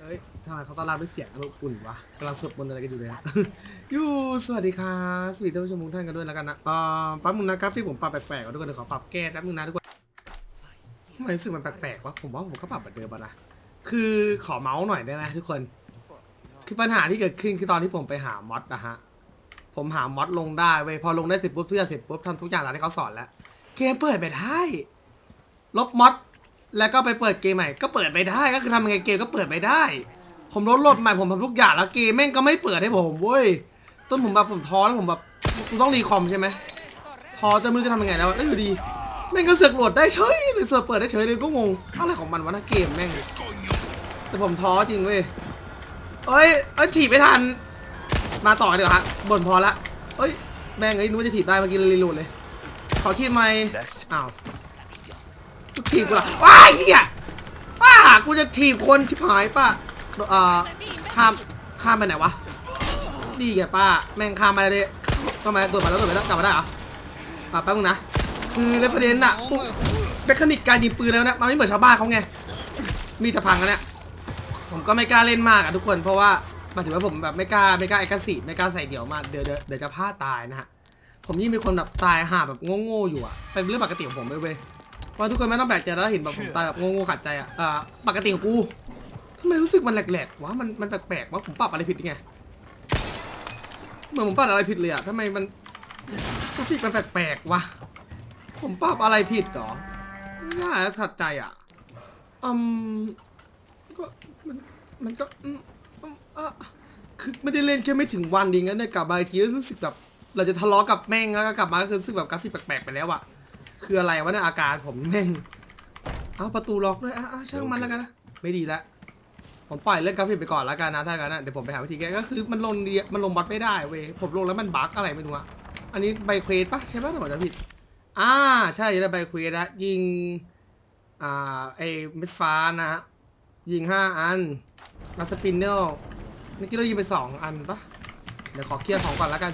เอ้ยทำไมเขาต้อนรับด้วยเสียงอบอุ่นวะกำลังสวดมนต์อะไรกันอยู่เลยฮะ ยูสวัสดีครับสวัสดีท่านผู้ชมทุกท่านกันด้วยแล้วกันนะอ่าแปั๊บนึงนะกราฟิกผมปรับแปลกๆก่อนทุกคนเดี๋ยวขอปรับแก้แป๊บนึงนะทุกคนทำไมรู้สึกมันแปลกๆวะผมว่าผมก็ปรับเหมือนเดิมอะนะคือขอเมาส์หน่อยได้ไหมทุกคน คือปัญหาที่เกิดขึ้นคือตอนที่ผมไปหามอดนะฮะ ผมหามอดลงได้เว้ยพอลงได้เสร็จปุ๊บเพื่อนเสร็จปุ๊บทำทุกอย่างตามที่เขาสอนแล้ว เกมเปิดไม่ได้ลบมอด แล้วก็ไปเปิดเกมใหม่ก็เปิดไม่ได้ก็คือทำยังไงเกมก็เปิดไม่ได้ ผมลดโหลดใหม่ผมทำทุกอย่างแล้วเกมแม่งก็ไม่เปิดให้ผมเว้ยต้นผมแบบผมท้อแล้วผมแบบกูต้องรีคอมใช่ไหมพอจะมือจะทำยังไงแล้วแล้วอยู่ดีแม่งก็เสือกโหลดได้เฉยเลยเสือกเปิดได้เฉยเลยก็งงอะไรของมันวะนะเกมแม่งแต่ผมท้อจริงเว้ยเอ้ยเอ้ยถีบไม่ทัน มาต่อเดี๋ยวาฮะบ่นพอละเอ้ยแม่งเอ้ยนึกว่าจะถีบได้เมื่อกี้เลยรีโหลดเลยขอคีบไหม Next. อ้าว กูถีบกูละว้ายเฮียป้ากูจะถีบคนชิบหายป้าเอ่อข้ามข้ามไปไหนวะนี่แกป้าแม่งข้ามไปเลยทำไมตัวมาแล้วตัวไปแล้วกลับมาได้เหรออะแป๊บนึงนะคือเรฟเฟรนซ์อะปุ๊บเมคานิกการยิงปืนแล้วเนะมันไม่เหมือนชาวบ้านเขาไงมีแต่พังกันเนี่ยผมก็ไม่กล้าเล่นมากอะทุกคนเพราะว่ามายถึงว่าผมแบบไม่กล้าไม่กล้าเอกสีไม่กล้าใส่เดี่ยวมากเดี๋ยวเดี๋ยวเดี๋ยวจะพลาดตายนะฮะผมยิ่งเป็นคนแบบตายห่าแบบโง่ๆอยู่อะเป็นเรื่องปกติของผมเลยเว้ย ว่าทุกคนไม่ต้องแปลกใจแล้วเห็นแบบผมตายแบบโง่ๆขัดใจอะอ่าปกติของกูทำไมรู้สึกมันแหลกๆวะมันมันแปลกๆวะผมปรับอะไรผิดไงเหมือนผมปรับอะไรผิดเลยอะทำไมมันรู้สึกมันแปลกๆวะผมปรับอะไรผิดเหรอไม่น่าจะขัดใจอะอืมก็มันมันก็อืมอืมอะคือไม่ได้เล่นแค่ไม่ถึงวันเองนะเนี่ยกลับมาอีกทีแล้วรู้สึกแบบเราจะทะเลาะกับแม่งแล้วก็กลับมาก็คือรู้สึกแบบกราฟิกแปลกๆไปแล้วอะ คืออะไรวะเนี่ยอาการผมแม่ง เอาประตูล็อกด้วยอะอะช่างมันแล้วกันนะไม่ดีละผมปล่อยเรื่องกราฟิกไปก่อนแล้วกันนะถ้ากันนะเดี๋ยวผมไปหาวิธีแก้ก็คือมันลงเดียมันลงบอทไม่ได้เว้ยผมลงแล้วมันบั๊กอะไรไม่รู้อะอันนี้ใบเควสปะใช่ปะถ้าผมจะผิด อ่าใช่ได้ใบเควสละยิง อ่าไอ้เม็ดฟ้านะฮะยิงห้าอันมาสปินเนลเมื่อกี้เรายิงไปสองอันปะเดี๋ยวขอเคลียร์ของก่อนแล้วกัน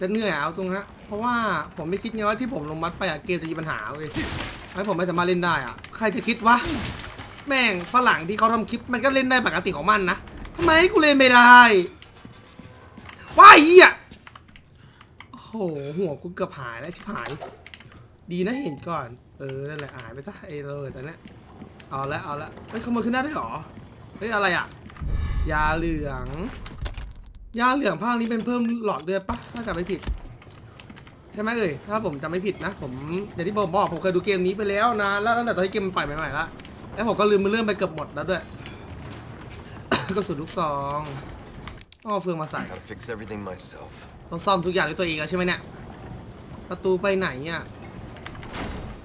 จะเหนื่อยเอาตรงฮะ เพราะว่าผมไม่คิดไงว่าที่ผมลงมัดไปอะเกมจะมีปัญหาเว้ยให้ผมไม่สามารถเล่นได้อะใครจะคิดวะแม่งฝรั่งที่เขาทำคลิปมันก็เล่นได้ปกติของมันนะทำไมกูเล่นไม่ได้ว้ายเหี้ยโอ้โหหัวกูเกือบหายแล้วชิบหาย ดีนะเห็นก่อน เออนั่นแหละหายไปซะไอ้เลยแต่เนี้ยเอาละเอาละเฮ้ยขโมยขึ้นได้ด้วยหรอเฮ้ยอะไรอะยาเหลือง ยาเหลืองภาคนี้เป็นเพิ่มหลอดเลือดปะถ้าจำไม่ผิด ใช่ไหมเอ่ยถ้าผมจำไม่ผิดนะ ผมอย่างที่ผมบอกผมเคยดูเกมนี้ไปแล้วนะแล้วตั้งแต่ตอนที่เกมมันปล่อยใหม่ๆแล้วแล้วผมก็ลืมมันเรื่องไปเกือบหมดแล้วด้วย ก็สุดลูกซองอ้อเฟืองมาใส่ Gotta fix everything myself. ต้องซ่อมทุกอย่างด้วยตัวเองแล้วใช่ไหมเนี่ยประตูไปไหนอะ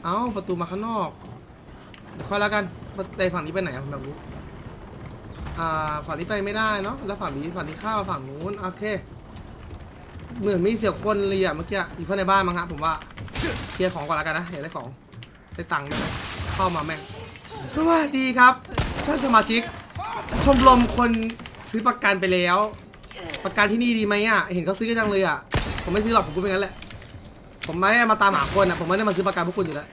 เอ้าประตูมาข้างนอกเดี๋ยวค่อยแล้วกันในฝั่งนี้ไปไหนอะผมอยากรู้อ่าฝั่งนี้ไปไม่ได้เนาะแล้วฝั่งนี้ฝั่งนี้ข้ามมาฝั่งนู้นโอเค เหมือนมีเสียคนเลยอะเมื่อกี้อยู่ข้างในบ้านมั้งครับผมว่าเคลียร์ของก่อนแล้วกันนะเดี๋ยวได้ของได้ตังค์ด้วยนะเข้ามาแม่งสวัสดีครับท่านสมาชิก ชมรมคนซื้อประกันไปแล้ว ประกันที่นี่ดีไหมอะเห็นเขาซื้อกันจังเลยอะผมไม่ซื้อหรอกผมพูดไปงั้นแหละผมไม่ได้มาตามหาคนอะผมไม่ได้มาซื้อประกันพวกคุณอยู่แล้ว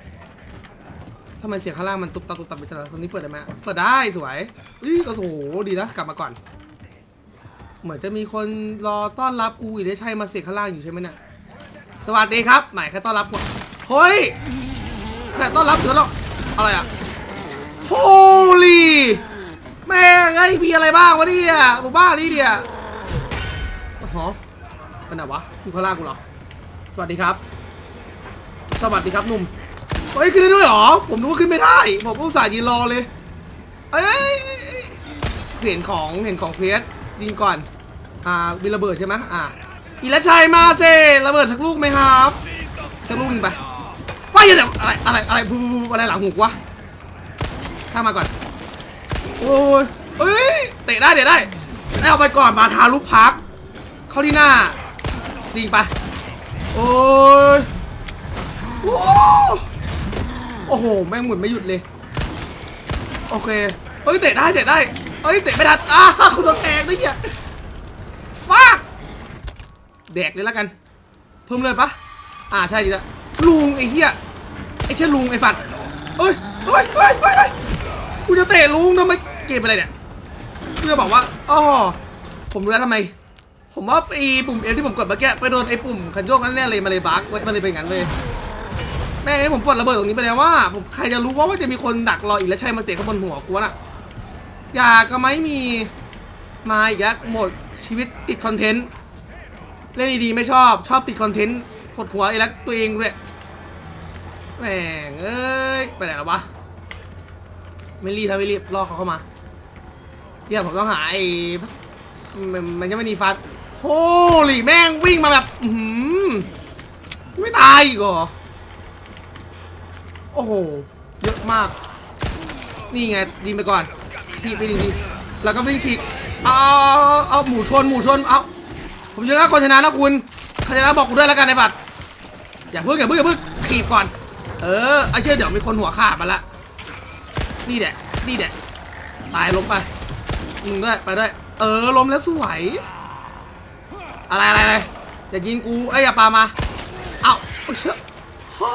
ทำไมเสียงข้างล่างมันตุ๊บตับตุ๊บตับไปตลอดตรงนี้เปิดได้ไหมเปิดได้สวยอุ้ยก็โหดีนะกลับมาก่อน เหมือนจะมีคนรอต้อนรับกูอีกได้ใช่มาเสียข้างล่างอยู่ใช่ไหมเนี่ยสวัสดีครับหมายแค่ต้อนรับผมเฮ้ยแค่ต้อนรับเดี๋ยวเราอะไรอะโฮลี่แม่งไอ้มีอะไรบ้างวะเนี่ยบ้านี่เนี่ยอ๋อเป็นไหนวะอยู่ข้างล่างกูเหรอ สวัสดีครับ สวัสดีครับหนุ่มเฮ้ยขึ้นได้ด้วยเหรอ ผมนึกว่าขึ้นไม่ได้ ผมอุตส่าห์ยืนรอเลย เอ้ยเห็นของเห็นของเพสยิงก่อน อ่ามีระเบิดใช่ไหมอ่าอีละชัยมาเซระเบิดสักลูกไหมครับสักลูกหนึงไปว่าอย่าเดี๋ยวอะไรอะไรอะไรพูอะไรหลังหูวะข้ามาก่อนโอ้ยเอ้ยเตะได้เตะได้ได้เอาไปก่อนมาทาลูกพัก เข้าที่หน้ายิงไปโอ้ยโอ้โอ้โหแม่งหมุนไม่หยุดเลยโอเคเฮ้ยเตะได้เตะได้เฮ้ยเตะไม่ทันอ้าคุณโดนแทงด้วยเหี้ย แดกเลยแล้วกัน เพิ่มเลยปะอ่าใช่ดีละลุงไอ้เหี้ยไอ้เช่นลุงไอ้ฝัดเฮ้ยเฮ้ยเฮ้ยเฮ้ยเฮ้ยกูจะเตะลุงทำไมเกมอะไรเนี่ยกูจะบอกว่าอ๋อผมรู้แล้วทำไม ผมว่าไอ้ปุ่มเอที่ผมกดเมื่อกี้ไปโดนไอ้ปุ่มคันโยกนั่นแน่เลยมันเลยบั๊กมันเลยเป็นงั้นเลยแม่งให้ผมกดระเบิดตรงนี้ไปแล้วว่าผมใครจะรู้ว่าว่าจะมีคนดักรออีกแล้วใช่มาเสียข้างบนหัวกูน่ะอยากก็ไม่มีมาอีกแล้วหมดชีวิตติดคอนเทนต์ เล่นดีๆไม่ชอบชอบติดคอนเทนต์ปวดหัวไอ้แล้วตัวเองด้วยแหม่งเอ้ยไปไหนแล้ววะไม่รีบถ้าไม่รีบรอเขาเข้ามาเดี๋ยวผมต้องหาไอ้มันมันยังไม่มีฟัดโอ้หลี่แม่งวิ่งมาแบบอือหือไม่ตายอีกเหรอโอ้โหเยอะมาก นี่ไงยิงไปก่อนทีไปดีๆแล้วก็วิ่งฉีกเอาเอาหมูชนหมูชนเอา ผมชนะคนชนะนะคุณใครชนะบอกกูด้วยแล้วกันในบัตรอย่าเพิ่งอย่าเพิ่งอย่าเพิ่งถีบก่อน เออไอ้เชื่อเดี๋ยวมีคนหัวขาดมาละนี่แหละนี่แหละตายล้มไปมึงด้วยไปด้วยเออล้มแล้วสวยอะไรอะไรอะไรอย่ายิงกูเอ้อย่าปามาเอ้าเอ้ยเชื่อฮ่า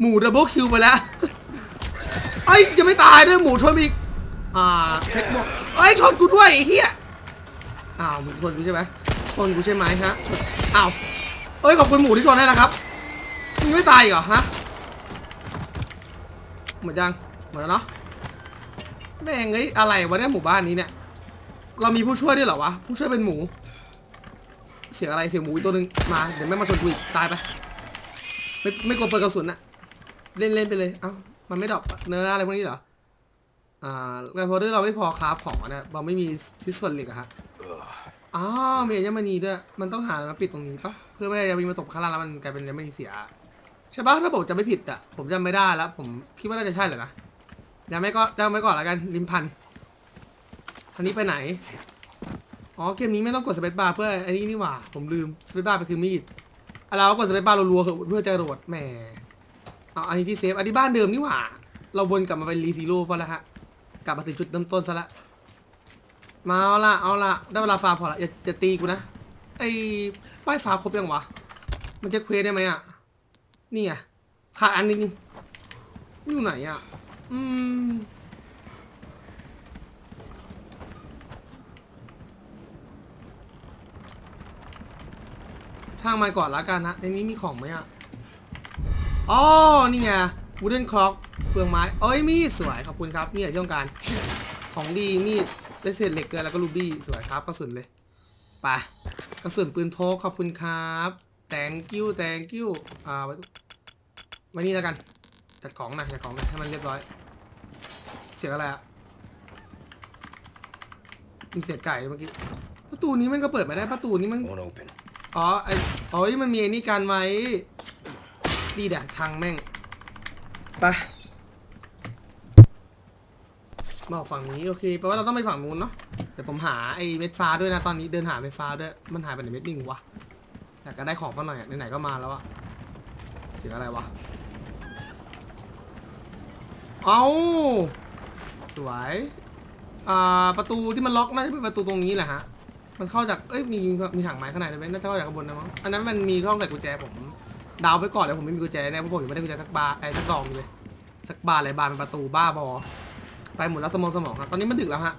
หมูดับเบิลคิวไปแล้วไอ้ยังไม่ตายด้วยหมูชนอีกอ่าเพชรบอกเอ้ชนกูด้วยไอ้เหี้ยอ้าวมึงชนกูใช่ไหม ชนกูใช่ไหมฮะอ้าวเอ้ยขอบคุณหมูที่ชนให้นะครับมึงไม่ตายอีกเหรอฮะหมดยังหมดแล้วเนาะแม่งเอ้ยอะไรวะเนี่ยหมู่บ้านนี้เนี่ย เรามีผู้ช่วยด้วยเหรอวะผู้ช่วยเป็นหมู เสียงอะไรเสียงหมูอีกตัวหนึ่งมาเดี๋ยวแม่มาชนกูอีกตายไปไม่ไม่กลัวเปิดกระสุนอะเล่นเล่นไปเลยเอ้ามันไม่ดอปเนื้ออะไรพวกนี้เหรออ่าแกนโพเดอร์เราไม่พอคราฟของอะเนี่ยเราไม่มีซิสส่วนเหล็กอะฮะ อ๋อมีอัญมณีด้วย มันต้องหามาปิดตรงนี้ปะเพื่อไม่ให้ยามีมาตกข้างล่างแล้วมันกลายเป็นอัญมณีเสียใช่ปะถ้าผมจะไม่ผิดอะผมจำไม่ได้แล้ว ผมคิดว่าน่าจะใช่แหละนะยังไม่ก็ยังไม่ก่อนล้วกันริมพันทันนี้ไปไหน อ๋อเกมนี้ไม่ต้องกดสเปซบาร์เพื่อไอ้นี่นี่หว่าผมลืมสเปซบาร์ไปคือมีดอะเราก็กดสเปซบาร์รัวๆเพื่อจะโหลดแหมเอาอันนี้ที่เซฟอันนี้บ้านเดิมนี่หว่า เราวนกลับมาเป็นรีซีโร่ฟะแล้วฮะกลับมาถึงจุดเริ่มต้นซะละ มาเอาละเอาละได้เวลาฟาร์มพอละอย่าอย่าตีกูนะ ไอ้ป้ายฟ้าครบยังวะ มันจะเควสได้ไหมอะ นี่ไงขาดอันนึงอยู่ไหนอะ อืมช่างมันก่อนละกันนะในนี้มีของไหมอะอ๋อนี่ไง wooden clock เฟืองไม้ เอ้ยมีดสวยขอบคุณครับ นี่แหละที่ต้องการ ของดีมีด ได้เศษเหล็กเลยแล้วก็รูบี้สวยครับกระสุนเลยไปกระสุนปืนพกขอบคุณครับ thank you thank you อ่าไว้ไว้นี่แล้วกันจัดของหนะจัดของหนะให้มันเรียบร้อย เสียงอะไรอะมีเสียงไก่เมื่อกี้ประตูนี้มันก็เปิดไม่ได้ประตูนี้มัน Won't open. อ๋อไออ๋อมันมีไอ้นี่กันไว้ดีแดกทางแม่งไป มาออกฝั่งนี้โอเคแปลว่าเราต้องไปฝั่งนู้นเนาะแต่ผมหาไอ้เม็ดฟ้าด้วยนะตอนนี้เดินหาเม็ดฟ้าด้วยมันหายไปไหนเม็ดนึงวะอยากจะได้ของมาหน่อยไหนๆก็มาแล้วอะเสียงอะไรวะเอาสวยอ่าประตูที่มันล็อกน่าจะเป็นประตูตรงนี้แหละฮะมันเข้าจากเอ้ยมีมีถังไม้ข้างในด้วยน่าจะเข้าจากข้างบนนะมั้งอันนั้นมันมีช่องใส่กุญแจผมดาวไปก่อนเลยผมไม่มีกุญแจแน่เพราะผมยังไม่ได้กุญแจสักบาไอ้สักดอกเลยสักบาอะไรบานเป็นประตูบ้าบอ ไปหมดแล้วสมองสมองครับตอนนี้มันดึกแล้วฮะ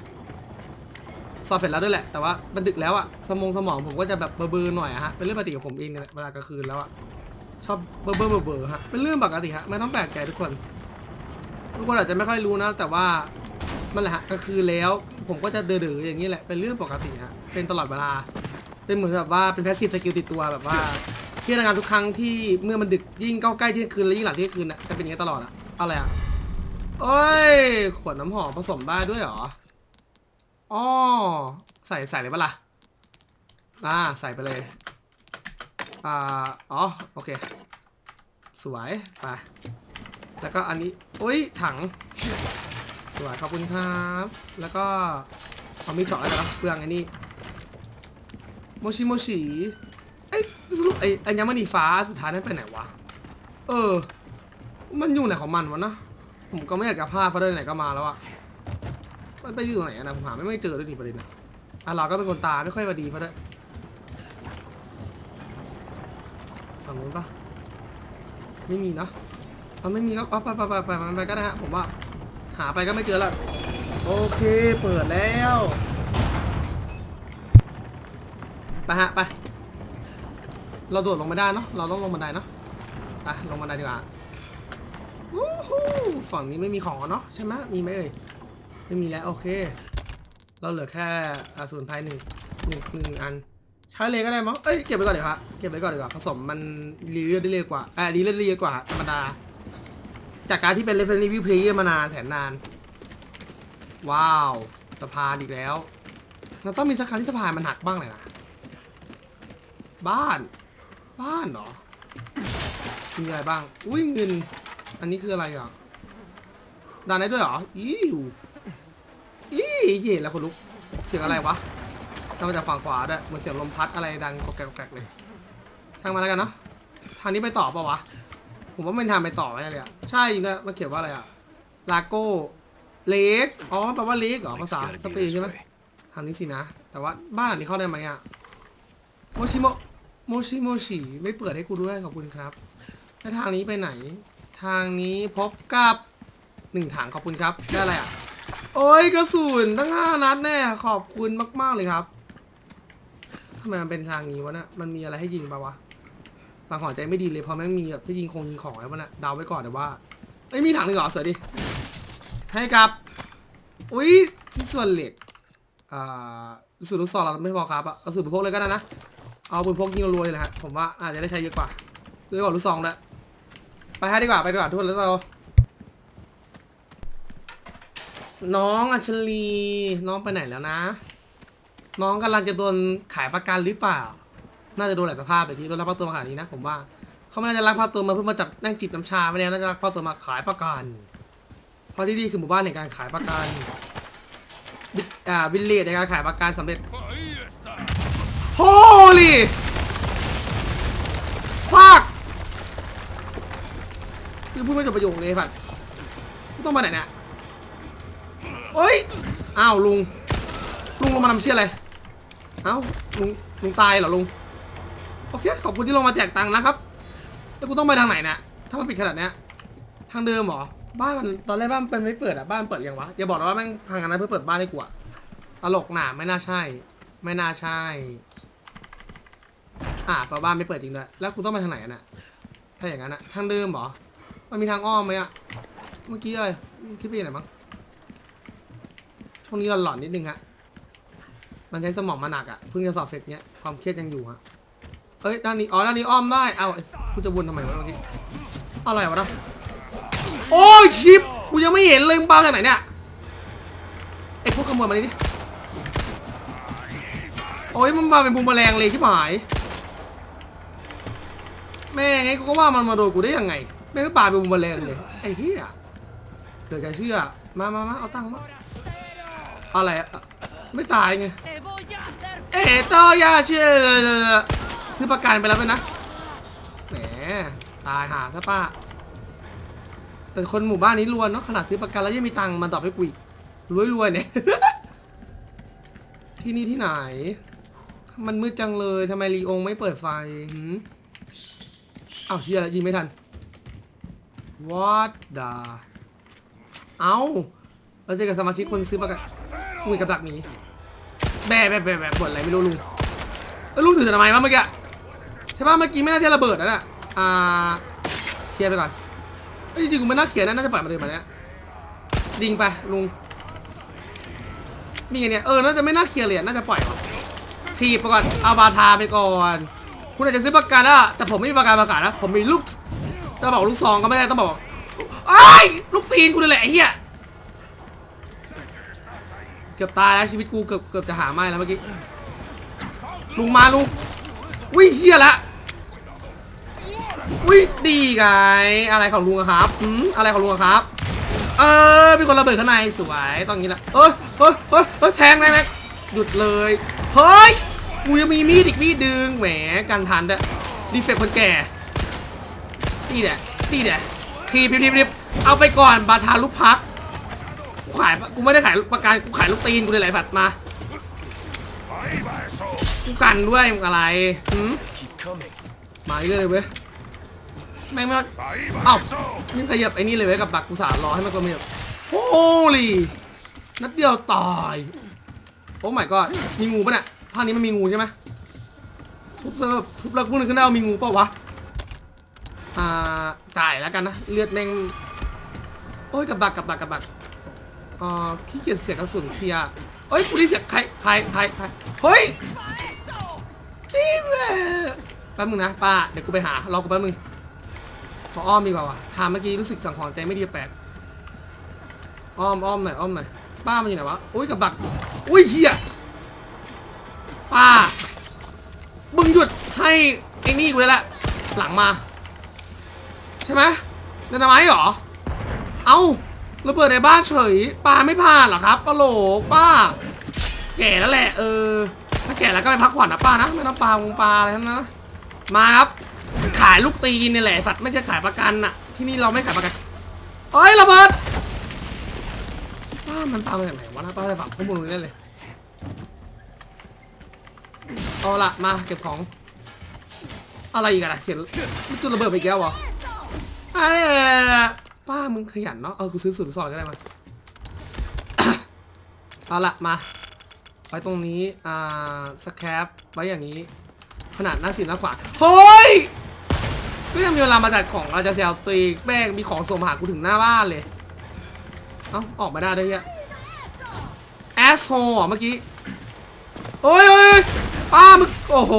สอบเสร็จแล้วด้วยแหละแต่ว่ามันดึกแล้วอะสมองสมองผมก็จะแบบเบลอหน่อยอะฮะเป็นเรื่องปกติของผมเองเนี่ยเวลากลางคืนแล้วอะชอบเบลอๆเบลอฮะเป็นเรื่องปกติฮะไม่ต้องแปลกใจทุกคน ทุกคนอาจจะไม่ค่อยรู้นะ แต่ว่ามันแหละฮะก็คือแล้ว ผมก็จะเดือดๆอย่างนี้แหละเป็นเรื่องปกติฮะเป็นตลอดเวลา เป็นเหมือนแบบว่าเป็นแพสซีฟสกิลติดตัวแบบว่าที่ทำงานทุกครั้งที่เมื่อมันดึกยิ่งเข้าใกล้เที่ยงคืนและยิ่งหลังเที่ยงคืนอะจะเป็นอย่างนี้ตลอดอะอะไรอะ เอ้ย ขวดน้ำหอมผสมได้ด้วยเหรออ๋อใส่ใส่เลยปะล่ะ อ่า ใส่ไปเลย อ่า อ๋อ โอเค สวย ไป แล้วก็อันนี้โอ้ย ถัง สวย ขอบคุณครับ แล้วก็เอามีดเจาะแล้วกันนะเปลืองไอ้นี่โมชิโมชิไอ้สรุปไอ้ไอ้ยามณีฟ้าสุดท้ายนั้นไปไหนวะ เออ มันอยู่ไหนของมันวะนะ ผมก็ไม่อยากจะพลาดเพราะเดินไหนก็มาแล้วอะมันไปอยู่ไหนอะนะผมหาไม่ไม่เจอด้วยดิประเด็นอะอะเราก็เป็นคนตาไม่ค่อยมาดีเพราะด้วยฝั่งนู้นปะไม่มีเนอะเอาไม่มีก็ไปไปไปไปไปไปก็ได้ฮะผมว่าหาไปก็ไม่เจอแล้วโอเคเปิดแล้วไปฮะไปเราโดดลงไม่ได้เนาะเราต้องลงบันไดเนาะไปลงบันไดดีกว่า วู้ฮู้ฝั่งนี้ไม่มีของเนาะใช่ไหมมีไหมเอ่ยไม่มีแล้วโอเค เราเหลือแค่อาสูนไพรหนึ่งหนึ่งหนึ่งอันใช้เลยก็ได้มั้งเอ้ยเก็บไว้ก่อนเดี๋ยวครับเก็บไว้ก่อนเดีกว่าผสมมันรีเลือดได้เร็วกว่าอ่ารีเลือดได้เร็วกว่าธรรมดา จากการที่เป็น reference review player มานานแสนนาน ว้าวสะพานอีกแล้วเราต้องมีสักครั้งที่สะพานมันหักบ้างเลยนะบ้าน บ้านเหรอมีอะไรบ้าง อุ้ยเงิน อันนี้คืออะไรอะด่านได้ด้วยเหรออิวอีเหี้ยแล้วคนลุก เสียงอะไรวะทำมาจากฝั่งขวาด้วย เหมือนเสียงลมพัดอะไรดังกอกแกกกอกแกกเลย ช่างมาแล้วกันเนาะ ทางนี้ไปต่อเปล่าวะ ผมว่าไม่ทางไปต่อไม่ได้เลยอะใช่จริงนะมันเขียนว่าอะไรอะลาโก้เลกอ๋อ แปลว่าเลกเหรอ ภา It's ษา gotta ส be เปน this ใช่ไหม way. ทางนี้สินะ แต่ว่าบ้านหลังนี้เข้าได้ไหมอะโมชิโม โมชิโมชิ ไม่เปิดให้กูด้วยขอบคุณครับ แล้วทางนี้ไปไหน ทางนี้พบกับหนึ่งถังขอบคุณครับ ได้อะไรอะโอ้ยกระสุนตั้งห้านัดแน่ ขอบคุณมากๆเลยครับทำไมมันเป็นทางนี้วะเนะมันมีอะไรให้ยิงปะวะบางขอใจไม่ดีเลยเพราะแม่งมีแบบที่ยิงคงยิงของแล้วมันอะเดาวไว้ก่อนแต่ว่าเอ้มีถังหนึ่งเหรอสวยดิให้กับ อุ้ยส่วนเหล็กอ่าสูตรลูกซองเราไม่พอครับอะเอาสูตรปืนพกเลยก็ได้นะ เอาปืนพกยิงรัวเลยนะฮะผมว่าอาจจะได้ใช้เยอะกว่าเยอะกว่าลูกซองด้วย ไปให้ดีกว่าไปดีกว่าทุกคนแล้วเราน้องอัญชลีน้องไปไหนแล้วนะ น้องกำลังจะโดนขายประกันหรือเปล่า น่าจะโดนหลายสภาพเลยที่โดนรับพาตัวมาขนาดนี้นะผมว่าเขาไม่น่าจะรับพาตัวมาเพื่อมาจับนั่งจิบน้ำชาไม่ได้น่าจะรับพาตัวมาขายประกันเพราะที่นี่คือหมู่บ้านแห่งการขายประกันอ่าวิลเลจในการขายประกันสำเร็จโฮลี่ฟาก คือพูดไม่จบประโยคเลยผัดต้องมาไหนเนี่ยเฮ้ย อ้าวลุง ลุงลงมาทำเชี่ยอะไร เอ้าลุงลุงตายเหรอลุง โอเคขอบคุณที่ลงมาแจกตังค์นะครับ แล้วกูต้องไปทางไหนเนี่ยถ้ามันปิดขนาดเนี้ย ทางเดิมเหรอ บ้านมันตอนแรกบ้านมันไม่เปิดอะ บ้านเปิดยังวะ อย่าบอกนะว่าแม่งพังกันนั้นเพื่อเปิดบ้านให้กูอะตลกหนาไม่น่าใช่ ไม่น่าใช่ อ่าแปลว่าบ้านไม่เปิดจริงด้วยแล้วกูต้องไปทางไหนอะถ้าอย่างนั้นอะทางเดิมเหรอ มันมีทางอ้อมไหมอะเมื่อกี้อะไรคิดไปยังไงมั้งช่วงนี้หลอนๆนิดนึงอะมันใช้สมองมาหนักอะเพิ่งจะสอบเสร็จเนี้ยความเครียดยังอยู่ฮะเอ้ยด้านนี้อ๋อด้านนี้อ้อมได้เอาไอ้กูจะวนทำไมวะเมื่อกี้อะไรวะนะโอ้ยชิปกูยังไม่เห็นเลยมึงปาจากไหนเนี่ยไอ้พวกขโมยมานี่ดิโอ้ยมันมาเป็นบูมแมลงเลยที่หมายแม่ไงกูก็ว่ามันมาโดนกูได้ยังไง แม่งก็ปาเป็นบูมแมลงเลยไอ้เหี้ยเดี๋ยวจเชื่อมามามาเอาตังค์มาอะไรอะไม่ตายไงเอ๋ต่อยาเชื่อซื้อประกันไปแล้วเป็นะแหมตายหาซะป้า แต่คนหมู่บ้านนี้รวยเนาะขนาดซื้อประกันแล้วยังมีตังค์มาตอบให้กูอีกรวยรวยๆเนี่ยที่นี่ที่ไหน มันมืดจังเลยทำไมรีองไม่เปิดไฟอ้าวเชียแล้วยิงไม่ทัน what the เอ้าเราเจอกับสมาชิกคนซื้อประกันมือกับดักหนีแบะแบะแบะแบะบ่นอะไรไม่รู้ลุงแล้วลุงถือทำไมวะเมื่อกี้ใช่ป่ะเมื่อกี้ไม่น่าใช่ระเบิดนะน่ะอ่าเคลียร์ไปก่อนเอ้ยจริงๆกูไม่น่าเขียนนะน่าจะปล่อยมาเลยมาเนี้ยยิงไปลุงนี่ไงเนี่ยเออน่าจะไม่น่าเคลียร์เลยน่าจะปล่อยวะทีบไปก่อนเอาบาทาไปก่อน คุณอาจจะซื้อประกันแล้วแต่ผมไม่มีประกันประกาศนะผมมีลูก จะบอกลูกซองก็ไม่ได้ต้องบอกไอ้ลูกตีนกูเลยแหละไอ้เหี้ยเกือบตายแล้วชีวิตกูเกือบเกือบจะหาไม่แล้วเมื่อกี้ลุงมาลุงวิ่งเฮียละวิ่งดีไงอะไรของลุงครับอืมอะไรของลุงครับ เออมีคนระเบิดข้างในสวยต้องงนี้ละเอ้ยเฮ้ยเฮ้ยเฮ้ยแทงได้ไหมหยุดเลยเฮ้ยกูยังมีมีดอีกมีดดึงแหมกันทันด้วยดีเฟกคนแก่ นี่แหละนี่แหละทีพิบพิบพิบเอาไปก่อนบาทาลูกพักกูขายกูไม่ได้ขายประกันกูขายลูกตีนกูเลยไหลผัดมากูกันด้วยมึงอะไรหืมมาเรื่อยเลยเว้ยแม่งไม่ว่าเอ้ามึงขยับไอ้นี่เลยเว้ยกับดักกูสารรอให้มันกลมแบบโอ้ลีนัดเดียวตายโอ้ my god มีงูปะเนี่ยภาคนี้มันมีงูใช่ไหมทุบแล้วทุบแล้วพวกนึงขึ้นได้มีงูปล่าวะ อ่าจ่ายแล้วกันนะ เลือดแม่ง โอ้ยกับดักกับดักกับดักอ่าขี้เกียจเสียกระสุนเคลียร์เอ้ยกูได้เสียใครใครใครใครเฮ้ยขี้แม่แป๊บมึงนะป้าเดี๋ยวกูไปหารอกูแป๊บมึงขออ้อมดีกว่าว่ะทามเมื่อกี้รู้สึกสังหรณ์ใจไม่ดีแปลกอ้อมอ้อมหน่อยอ้อมหน่อยป้ามันอยู่ไหนวะอุ้ยกับดักอุ้ยเฮียป้ามึงหยุดให้ไอ้นี่กูเลยละหลังมา ใช่ไหมเดินทำไมเหรอ เอาระเบิดในบ้านเฉยปลาไม่ผ่านเหรอครับปะโหลป้า แก่แล้วแหละเออ ถ้าแก่แล้วก็ไปพักผ่อนนะป้านะไม่ต้องปลาวงปลาอะไรทั้งนั้นนะมาครับ ขายลูกตีนเนี่ยแหละสัตว์ไม่ใช่ขายประกันน่ะ ที่นี่เราไม่ขายประกันเอ้ยระเบิดป้ามันปลามาจากไหนวะนะป้าได้ฝังข้อมูลนี้เลยเอาละมาเก็บของ อะไรอีกอะเสียงจุดระเบิดไปอีกแล้วเหรอ ไอ้ป้ามึงขยันเนาะ เออ กูซื้อศูนย์สองก็ได้มา เอาละมา ไว้ตรงนี้ อ่า สแครปไว้อย่างนี้ ขนาดหน้าสินหน้าขวาเฮ้ยก็ยังมีเวลามาจัดของเราจะเซลตีแม่งมีของส่งมาหากูถึงหน้าบ้านเลย เอ้า ออกมาได้ด้วยเนี่ยแอสโฮเมื่อกี้โอ้ยโอ้ยป้ามึง โอ้โห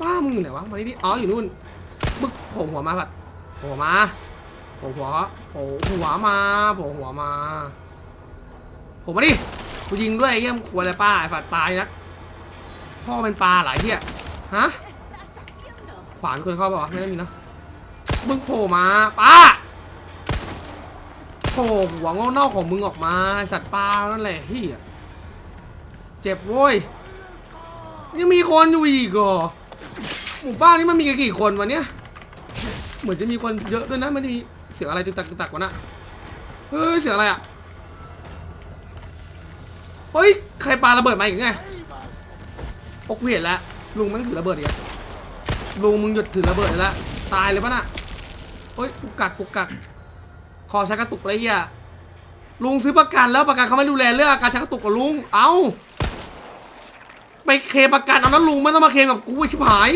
ป้ามึงอยู่ไหนวะ มานี่ดิ อ๋อ อยู่นู่น มึงโผล่หัวมาผัด โผล่หัวมาโผล่หัวโผล่หัวมาโผล่หัวมาโผล่มาดิกูยิงด้วยไอ้เยี่ยมครัวเลยป้าไอ้ฝัดปลายนักพ่อเป็นปลาหลายเที่ยฮะขวานคนเข้าป่าวะไม่ได้มีนะมึงโผล่มาป้าโผล่หัวงอกนอกของมึงออกมาสัตว์ปลานั่นแหละเฮียเจ็บโว้ยยังมีคนอยู่อีกเหรอหมู่บ้านนี้มันมีกี่คนวะเนี่ย มือนจะมีคนเยอะด้วยนะไม่ได้มีเสียงอะไรตึกตักตึกตักวะนะเฮ้ยเสียงอะไรอะเฮ้ยใครปาระเบิดมาอีกไงโอ้กูเห็นแล้วลุงมันถือระเบิดอีกแล้วลุงมึงหยุดถือระเบิดเลยละตายเลยปะน่ะเฮ้ยกุกกักกุกกักคอชักกระตุกอะไรเหี้ยลุงซื้อประกันแล้วประกันเขาไม่ดูแลเรื่องอาการชักกระตุกกับลุง เอาไปเคประกันเอานั้นลุงไม่ต้องมาเคกับกูไอชิบหาย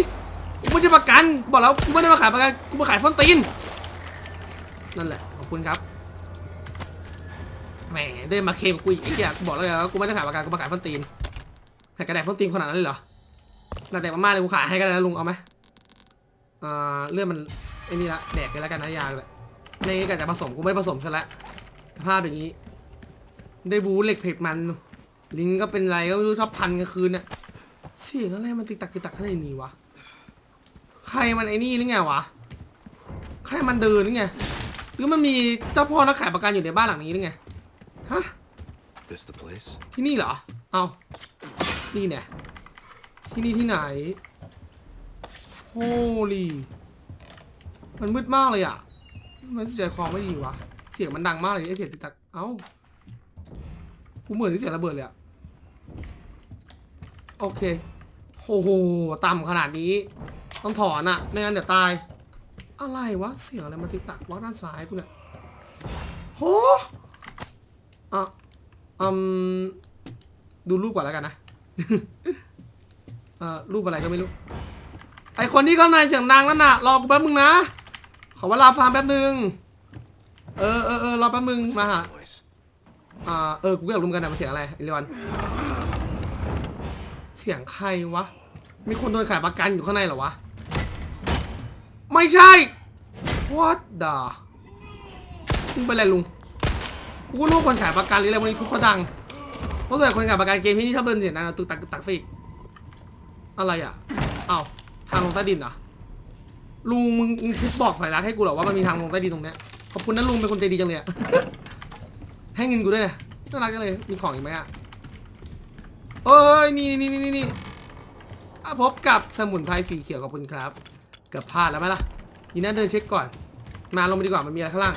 กูไม่ใช่ประกันกูบอกแล้วกูไม่ได้มาขายประกันกูมาขายฟอนตีนนั่นแหละขอบคุณครับแหมได้มาเคมกูอีกไอ้เหี้ยกูบอกแล้วไงว่ากูไม่ได้ขายประกันกูมาขายฟอนตีนขายกระแดกฟอนตีนขนาดนั้นเลยเหรอน่าแต่มาม่าเลยกูขายให้กันนะลุงเอาไหมอ่าเรื่องมันไอ้นี่ละแดกกันแล้วกันนะยาเลยในนี้ก็จะผสมกูไม่ผสมซะแล้วสภาพอย่างนี้ ได้บูเหล็กเผ็ดมัน ลิงก็เป็นไรก็ไม่รู้ชอบพันกลางคืนเนี่ยเสียงอะไรมันติกตักติกตักข้างในนี้วะ ใครมันไอ้นี่หรือไงวะ ใครมันเดินหรือไง หรือมันมีเจ้าพ่อนักขายประกันอยู่ในบ้านหลังนี้หรือไง ฮะ This the place? ที่นี่เหรอ เอานี่เนี่ย ที่นี่ที่ไหน โฮลี่มันมืดมากเลยอะทำไมันใจคอไม่ดีวะ เสียงมันดังมากเลยไอเสียงติดตัก เอ้ากูเหมือนที่เสียงระเบิดเลยอะ โอเค โอ้โห ต่ำขนาดนี้ ต้องถอนอะไม่งั้นเดี๋ยวตาย อะไรวะ เสียงอะไรมาติดตักวะด้านซ้ายกูเนี่ยโหอะอืมดูรูปก่อนแล้วกันนะเอ่อรูปอะไรก็ไม่รู้ ไอคนที่ข้างในเสียงดังนั่นน่ะ รอกูแป๊บมึงนะ ขอเวลาฟาร์มแป๊บนึง เออเออเออรอแป๊บมึงมาหาอ่าเออ กูก็อยากรู้มกันนะมันเสียงอะไรอิเลวันเสียงใครวะ มีคนโดนขายประกันอยู่ข้างในเหรอวะ ไม่ใช่ what the มึงเป็นอะไรลุงกูรู้คนขายประกันหรืออะไรวันนี้ทุกคนดังเพราะส่วนใหญ่คนขายประกันเกมที่นี่ชอบเดินเสียงดังตึกตักตักฟิกอะไรอะเอ้าทางลงใต้ดินเหรอลุงมึงมึงทุบอกสายรักให้กูเหรอว่ามันมีทางลงใต้ดินตรงเนี้ยขอบคุณนะลุงเป็นคนใจดีจังเลยอะให้เงินกูด้วยนะน่ารักจังเลยมีของอีกไหมอะเอ้ยนี่นี่นี่นี่นี่พบกับสมุนไพรสีเขียวขอบคุณครับ เกือบพลาดแล้วไหมล่ะยีน่าเดินเช็คก่อน มาลงไปดีกว่ามันมีอะไรข้างล่าง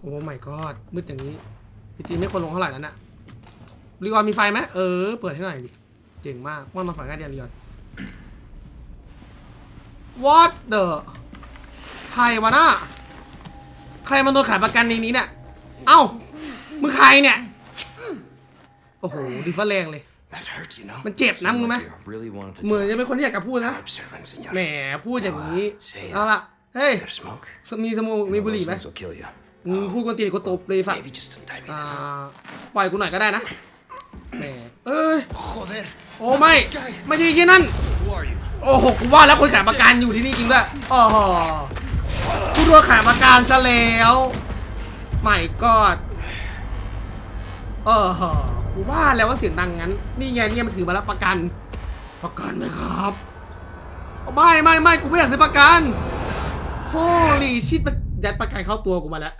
โอ้ my god มืดอย่างนี้จริงๆไม่ควรลงเท่าไหร่นั้นน่ะรีออนมีไฟไหมเออ เปิดให้หน่อยดิเจ๋งมากว่ามาฝังงานเดียนรีออน what the ใครวะน่ะใครมันโดนขายประกันในนี้เนี่ย เอ้า มึงใครเนี่ย โอ้โหดีฟ้าแรงเลย That hurts, you know. มันเจ็บนะมึงรู้ไหม Like you really wanted to เหมือน talk จะเป็นคนที่อยากจะพูดนะ about servants and you แหมพูดอย่างนี้ Say it. เอาละเฮ้ย Got a smoke? มีสมูมีบุหรี่ไหม Those things will kill you. มึงพูดกวนตีนกูตบเลยฝัก Maybe just untie me. อ่า then, ปล่อยกูหน่อยก็ได้นะแหมเอ้ย huh? Joder. โอ้ไม่ ไม่ใช่ที่นั่น Who are you? โอ้โหกูว่าแล้วคนขายประกันอยู่ที่นี่จริงด้วยโอ้โหกูโดนขายประกันซะแล้วไม่กอดเออ กูว่าแล้วว่าเสียงดังงั้น นี่ไงเนี่ยมันถือมาแล้วประกัน ประกันไหมครับไม่ไม่ไม่กูไม่อยากซื้อประกันโอ้ลีชิดมันยัดประกันเข้าตัวกูมาแล้ว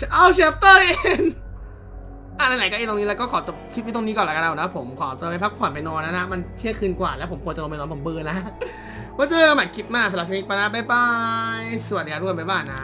จะเอาเชฟเตอร์เองอะไหนๆก็ไอ้ตรงนี้แล้วก็ขอจบคลิปไว้ตรงนี้ก่อนแล้วกันนะผมขอจะไปพักผ่อนไปนอนแล้วนะ มันเที่ยงคืนกว่าแล้วผมควรจะลงไปนอนผมเบื่อแล้วไว่าเจอกันใหม่คลิปหน้าสำหรับคลิปนี้ไปนะบ๊ายบาย สวัสดีครับทุกคนบ๊ายบายนะ